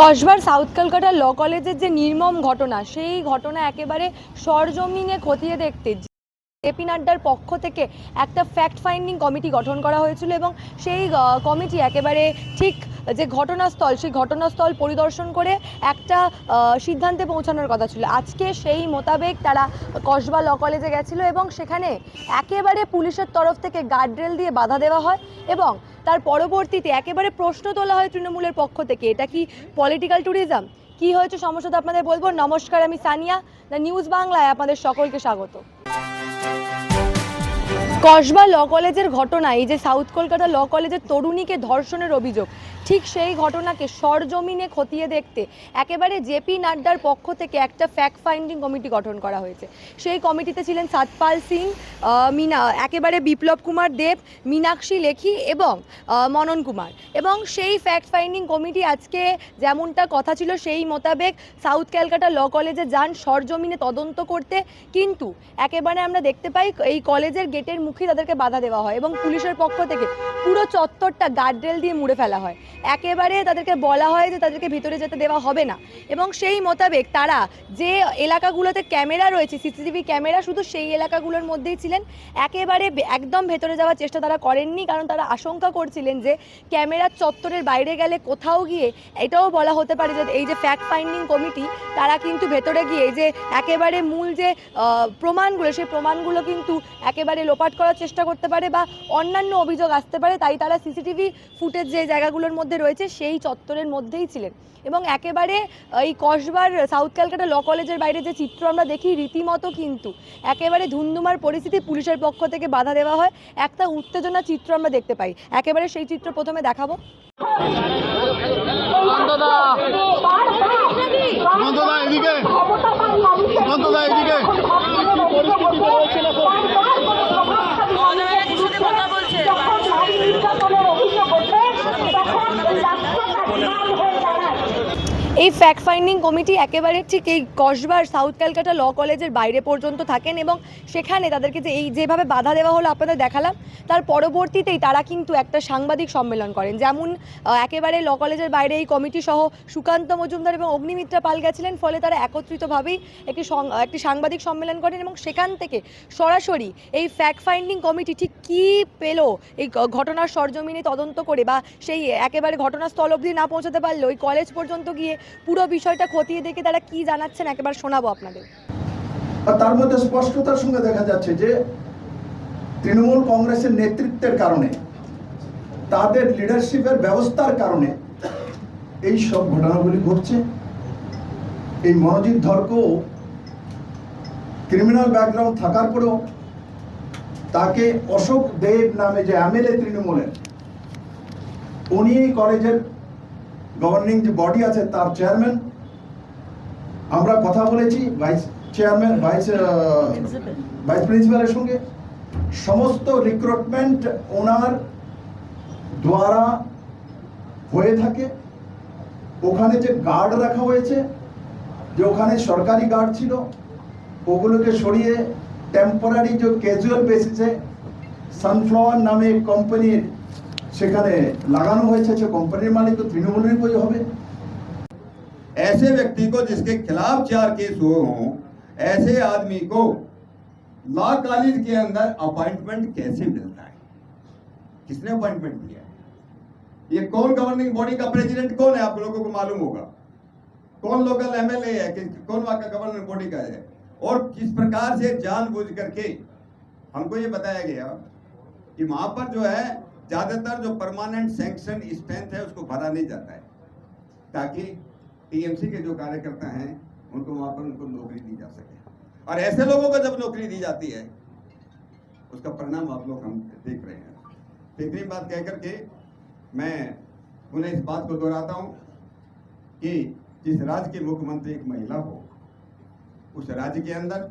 কসবার south Kolkata ল কলেজের যে নির্মম ঘটনা, সেই ঘটনা একেবারে সরজমিনে খতিয়ে দেখতে জেপি নাড্ডার পক্ষ থেকে একটা ফ্যাক্ট ফাইন্ডিং কমিটি গঠন করা হয়েছিল এবং সেই কমিটি একেবারে ঠিক যে ঘটনাস্থল, সেই ঘটনাস্থল পরিদর্শন করে একটা সিদ্ধান্তে পৌঁছানোর কথা ছিল। আজকে সেই মোতাবেক তারা কসবা ল কলেজে গেছিল এবং সেখানে একেবারে পুলিশের তরফ থেকে গার্ডরেল দিয়ে বাধা দেওয়া হয় এবং তার পরবর্তীতে একেবারে প্রশ্ন তোলা হয় তৃণমূলের পক্ষ থেকে, এটা কি পলিটিক্যাল ট্যুরিজম কি হয়েছে সমস্যা তো আপনাদের বলব? নমস্কার, আমি সানিয়া দ্য নিউজ বাংলায় আপনাদের সকলকে স্বাগত। কসবা ল কলেজের ঘটনা, এই যে সাউথ কলকাতা ল কলেজের তরুণীকে ধর্ষণের অভিযোগ, ঠিক সেই ঘটনাকে সরজমিনে খতিয়ে দেখতে একেবারে জেপি নাড্ডার পক্ষ থেকে একটা ফ্যাক্ট ফাইন্ডিং কমিটি গঠন করা হয়েছে। সেই কমিটিতে ছিলেন সাতপাল সিং মিনা, একেবারে বিপ্লব কুমার দেব, মীনাক্ষী লেখি এবং মনন কুমার। এবং সেই ফ্যাক্ট ফাইন্ডিং কমিটি আজকে যেমনটা কথা ছিল সেই মোতাবেক সাউথ ক্যালকাটা ল কলেজে যান সরজমিনে তদন্ত করতে। কিন্তু একেবারে আমরা দেখতে পাই এই কলেজের গেটের মুখে তাদেরকে বাধা দেওয়া হয় এবং পুলিশের পক্ষ থেকে পুরো চত্বরটা গার্ডরেল দিয়ে মুড়ে ফেলা হয়। একেবারে তাদেরকে বলা হয় যে তাদেরকে ভিতরে যেতে দেওয়া হবে না। এবং সেই মোতাবেক তারা যে এলাকাগুলোতে ক্যামেরা রয়েছে, সিসিটিভি ক্যামেরা শুধু সেই এলাকাগুলোর মধ্যেই ছিলেন। একেবারে একদম ভেতরে যাওয়ার চেষ্টা তারা করেননি, কারণ তারা আশঙ্কা করছিলেন যে ক্যামেরার চত্বরের বাইরে গেলে কোথাও গিয়ে এটাও বলা হতে পারে যে এই যে ফ্যাক্ট ফাইন্ডিং কমিটি তারা কিন্তু ভেতরে গিয়ে যে একেবারে মূল যে প্রমাণগুলো, সেই প্রমাণগুলো কিন্তু একেবারে লোপাট করার চেষ্টা করতে পারে বা অন্যান্য অভিযোগ আসতে পারে তাই তারা সিসিটিভি ফুটেজ যে জায়গাগুলোর মধ্যে রয়েছে সেই চত্বরের মধ্যেই ছিলেন। এবং একেবারে এই কসবার সাউথ ক্যালকাটা ল কলেজের বাইরে যে চিত্র আমরা দেখি রীতিমতো কিন্তু একেবারে ধুন্ধুমার পরিস্থিতি পুলিশের পক্ষ থেকে বাধা দেওয়া হয়। একটা উত্তেজনা চিত্র আমরা দেখতে পাই। একেবারে সেই চিত্র প্রথমে দেখাবো। অন্তদা অন্তদা এদিকে। এদিকে। এই ফ্যাক্ট ফাইন্ডিং কমিটি একেবারে ঠিক এই কসবার সাউথ ক্যালকাটা ল কলেজের বাইরে পর্যন্ত থাকেন এবং সেখানে তাদেরকে যে এই যেভাবে বাধা দেওয়া হলো আপনাদের দেখালাম, তার পরবর্তীতেই তারা কিন্তু একটা সাংবাদিক সম্মেলন করেন। যেমন একেবারে ল কলেজের বাইরে এই কমিটি সহ সুকান্ত মজুমদার এবং অগ্নিমিত্রা পাল গেছিলেন, ফলে তারা একত্রিতভাবেই একটি একটি সাংবাদিক সম্মেলন করেন এবং সেখান থেকে সরাসরি এই ফ্যাক্ট ফাইন্ডিং কমিটি ঠিক কী পেল, এই ঘটনার সরজমিনে তদন্ত করে বা সেই একেবারে ঘটনাস্থল অবধি না পৌঁছাতে পারলেও ওই কলেজ পর্যন্ত গিয়ে পুরো বিষয়টা খতিয়ে দেখে তারা কি জানাচ্ছেন একেবারে শোনাবো আপনাদের। তার মধ্যে স্পষ্টতার সঙ্গে দেখা যাচ্ছে যে, তৃণমূল কংগ্রেসের নেতৃত্বের কারণে, তাদের লিডারশিপের ব্যবস্থার কারণে এই সব ঘটনাগুলি ঘটছে। এই মনোজিৎ ধরকেও ক্রিমিনাল ব্যাকগ্রাউন্ড থাকার পরেও তাকে অশোক দেব নামে যে এমএলএ তৃণমূলের উনি এই কলেজের গভর্নিং যে বডি আছে তার চেয়ারম্যান আমরা কথা বলেছি ভাইস চেয়ারম্যান ভাইস ভাইস প্রিন্সিপালের সঙ্গে। সমস্ত রিক্রুটমেন্ট ওনার দ্বারা হয়ে থাকে। ওখানে যে গার্ড রাখা হয়েছে যে ওখানে সরকারি গার্ড ছিল ওগুলোকে সরিয়ে টেম্পোরারি যে ক্যাজুয়াল বেসিসে সানফ্লাওয়ার নামে কোম্পানির সেখানে লাগানো হয়েছে সে কোম্পানির মালিক তো তৃণমূলের বই হবে ऐसे व्यक्ति को जिसके खिलाफ चार केस हुए हों ऐसे आदमी को लॉ कॉलेज के अंदर अपॉइंटमेंट कैसे मिलता है किसने अपॉइंटमेंट दिया है ये कौन गवर्निंग बॉडी का प्रेसिडेंट कौन है आप लोगों को मालूम होगा कौन लोकल एमएलए है कि कौन वहां का गवर्निंग बॉडी का है और किस प्रकार से जानबूझ करके हमको ये बताया गया कि वहां पर जो है ज़्यादातर जो परमानेंट सैंक्शन स्ट्रेंथ है, उसको भरा नहीं जाता है। ताकि टीएमसी के जो कार्यकर्ता हैं, उनको वहाँ पर उनको नौकरी दी जा सके। और ऐसे लोगों को जब नौकरी दी जाती है, उसका परिणाम आप लोग हम देख रहे हैं। तीसरी बात कह करके मैं पुनः इस बात को दोहराता हूँ कि जिस राज्य के मुख्यमंत्री एक महिला हो, उस राज्य के अंदर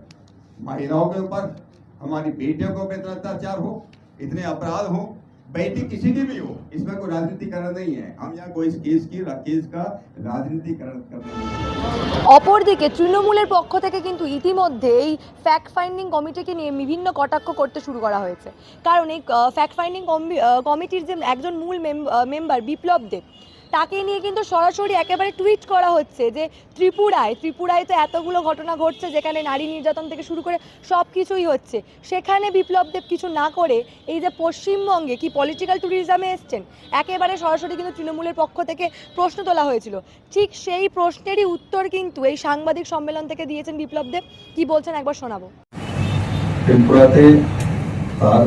महिलाओं के ऊपर, हमारी बेटियों को अत्याचार हो, इतने अपराध हो बेटी किसी की भी हो इसमें कोई राजनीतिकरण नहीं है हम यहाँ कोई इस केस की केस का राजनीतिकरण करना नहीं चाहते। অপরদিকে তৃণমূলের পক্ষ থেকে কিন্তু ইতিমধ্যে এই ফ্যাক্ট ফাইন্ডিং কমিটিকে নিয়ে বিভিন্ন কটাক্ষ করতে শুরু করা হয়েছে কারণ এই ফ্যাক্ট ফাইন্ডিং কমিটির যে একজন মূল মেম্বার বিপ্লব দেব তাকে নিয়ে কিন্তু সরাসরি একেবারে টুইট করা হচ্ছে যে ত্রিপুরায় ত্রিপুরায় তো এতগুলো ঘটনা ঘটছে যেখানে নারী নির্যাতন থেকে শুরু করে সব কিছুই হচ্ছে। সেখানে বিপ্লব দেব কিছু না করে এই যে পশ্চিমবঙ্গে কি পলিটিক্যাল ট্যুরিজমে এসছেন? একেবারে সরাসরি কিন্তু তৃণমূলের পক্ষ থেকে প্রশ্ন তোলা হয়েছিল। ঠিক সেই প্রশ্নেরই উত্তর কিন্তু এই সাংবাদিক সম্মেলন থেকে দিয়েছেন বিপ্লব দেব। কি বলছেন একবার শোনাবো। ত্রিপুরাতে তার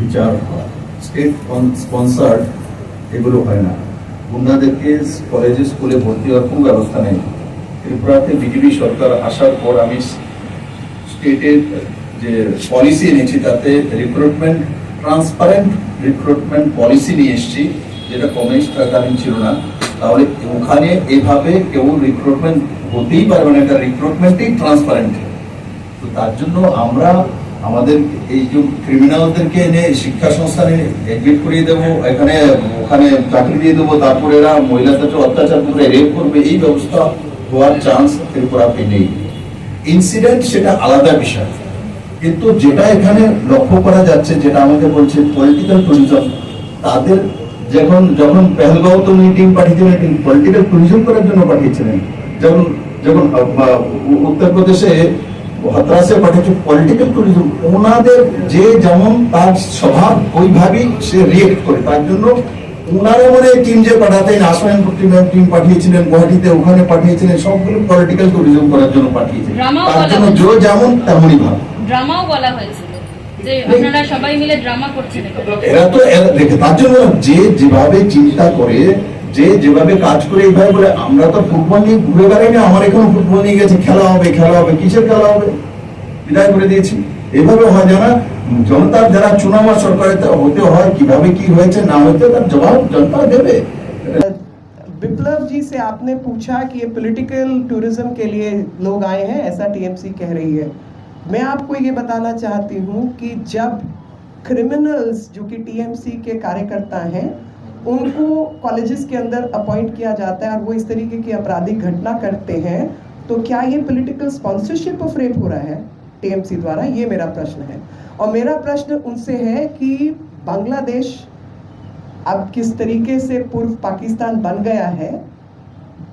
বিচার হয়। স্টেট স্পন্সার্ড এগুলো হয় না। গুন্ডাদেরকে কলেজে স্কুলে ভর্তি হওয়ার কোনো ব্যবস্থা নেই। ত্রিপুরাতে বিজেপি সরকার আসার পর আমি স্টেটের যে পলিসি এনেছি, তাতে রিক্রুটমেন্ট ট্রান্সপারেন্ট রিক্রুটমেন্ট পলিসি নিয়ে এসেছি, যেটা কমিউনিস্ট সরকারীন ছিল না। তাহলে ওখানে এভাবে কেউ রিক্রুটমেন্ট হতেই পারবে না। এটা রিক্রুটমেন্টই ট্রান্সপারেন্ট তো তার জন্য আমরা আমাদের এই যে ক্রিমিনালদেরকে এনে শিক্ষা সংস্থানে এডমিট করিয়ে দেবো, এখানে, ওখানে চাকরি দিয়ে দেবো, তারপরে এরা মহিলাদেরকে অত্যাচার করবে রেপ করবে, এই ব্যবস্থা হওয়ার চান্স ত্রিপুরাতে নেই। ইনসিডেন্ট সেটা আলাদা বিষয়। কিন্তু যেটা এখানে লক্ষ্য করা যাচ্ছে, যেটা আমাকে বলছে পলিটিক্যাল ট্যুরিজম তাদের যখন যখন পেহলগাঁও তো উনি টিম পাঠিয়েছিলেন টিম পলিটিক্যাল ট্যুরিজম করার জন্য পাঠিয়েছিলেন। যখন যখন উত্তরপ্রদেশে পাঠিয়েছে পলিটিক্যাল ট্যুরিজম ওনাদের যে যেমন তার স্বভাব ওইভাবেই সে রিয়েক্ট করে। তার জন্য ওনারা মানে টিম যে পাঠাতেন আসাম টিম পাঠিয়েছিলেন গুয়াহাটিতে ওখানে পাঠিয়েছিলেন সবগুলো পলিটিক্যাল ট্যুরিজম করার জন্য পাঠিয়েছিলেন তার জন্য যে যেমন তেমনই ভাব ড্রামাও বলা এখানে। এরা তো দেখে তার জন্য যে যেভাবে চিন্তা করে যে যেভাবে কাজ করে এইভাবে বলে আমরা তো ফুটবল নিয়ে ঘুরে বেড়াই না আমার এখানে ফুটবল নিয়ে গেছে খেলা হবে খেলা হবে কিসের খেলা হবে বিদায় করে দিয়েছি এভাবে হয় যারা জনতার যারা চুনামা সরকারে হতে হয় কিভাবে কি হয়েছে না হয়েছে তার জবাব জনতা দেবে विप्लव जी से आपने पूछा कि ये पॉलिटिकल टूरिज्म के लिए लोग आए हैं ऐसा टीएमसी कह रही है मैं आपको ये बताना चाहती हूँ कि जब क्रिमिनल्स जो कि टीएमसी के कार्यकर्ता हैं उनको कॉलेजेस के अंदर अपॉइंट किया जाता है और वो इस तरीके की आपराधिक घटना करते हैं तो क्या ये पॉलिटिकल स्पॉन्सरशिप ऑफ़ रेप हो रहा है? टीएमसी द्वारा ये मेरा प्रश्न है। और मेरा प्रश्न उनसे है कि बांग्लादेश अब किस तरीके से पूर्व पाकिस्तान बन गया है?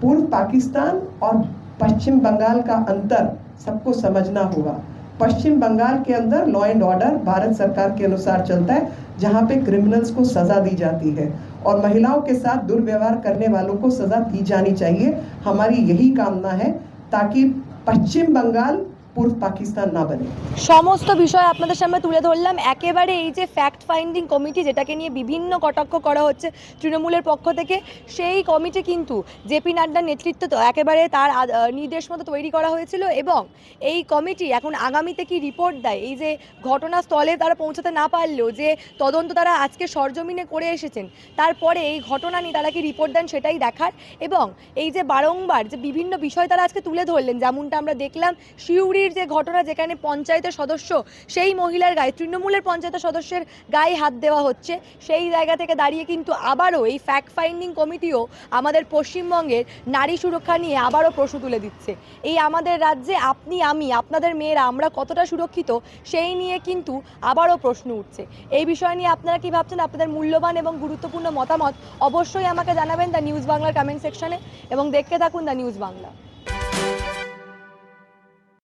पूर्व पाकिस्तान और पश्चिम बंगाल का अंतर सबको समझना होगा। पश्चिम बंगाल के अंदर लॉ एंड ऑर्डर भारत सरकार के अनुसार चलता है। जहाँ पे क्रिमिनल्स को सजा दी जाती है और महिलाओं के साथ दुर्व्यवहार करने वालों को सजा दी जानी चाहिए। हमारी यही कामना है ताकि पश्चिम बंगाल পূর্ব পাকিস্তান না সমস্ত বিষয় আপনাদের সামনে তুলে ধরলাম। একেবারে এই যে ফ্যাক্ট ফাইন্ডিং কমিটি যেটাকে নিয়ে বিভিন্ন কটাক্ষ করা হচ্ছে তৃণমূলের পক্ষ থেকে, সেই কমিটি কিন্তু জেপি নাড্ডার নেতৃত্ব তো একেবারে তার নির্দেশ মতো তৈরি করা হয়েছিল এবং এই কমিটি এখন আগামীতে কি রিপোর্ট দেয়? এই যে ঘটনাস্থলে তারা পৌঁছাতে না পারলেও যে তদন্ত তারা আজকে সরজমিনে করে এসেছেন, তারপরে এই ঘটনা নিয়ে তারা কি রিপোর্ট দেন সেটাই দেখার এবং এই যে বারংবার যে বিভিন্ন বিষয় তারা আজকে তুলে ধরলেন, যেমনটা আমরা দেখলাম শিউরি শিউরির যে ঘটনা যেখানে পঞ্চায়েতের সদস্য, সেই মহিলার গায়ে, তৃণমূলের পঞ্চায়েতের সদস্যের গায়ে হাত দেওয়া হচ্ছে। সেই জায়গা থেকে দাঁড়িয়ে কিন্তু আবারও এই ফ্যাক্ট ফাইন্ডিং কমিটিও আমাদের পশ্চিমবঙ্গের নারী সুরক্ষা নিয়ে আবারও প্রশ্ন তুলে দিচ্ছে। এই আমাদের রাজ্যে আপনি, আমি, আপনাদের মেয়েরা আমরা কতটা সুরক্ষিত, সেই নিয়ে কিন্তু আবারও প্রশ্ন উঠছে। এই বিষয় নিয়ে আপনারা কি ভাবছেন? আপনাদের মূল্যবান এবং গুরুত্বপূর্ণ মতামত অবশ্যই আমাকে জানাবেন দ্য নিউজ বাংলার কমেন্ট সেকশনে এবং দেখতে থাকুন দ্য নিউজ বাংলা।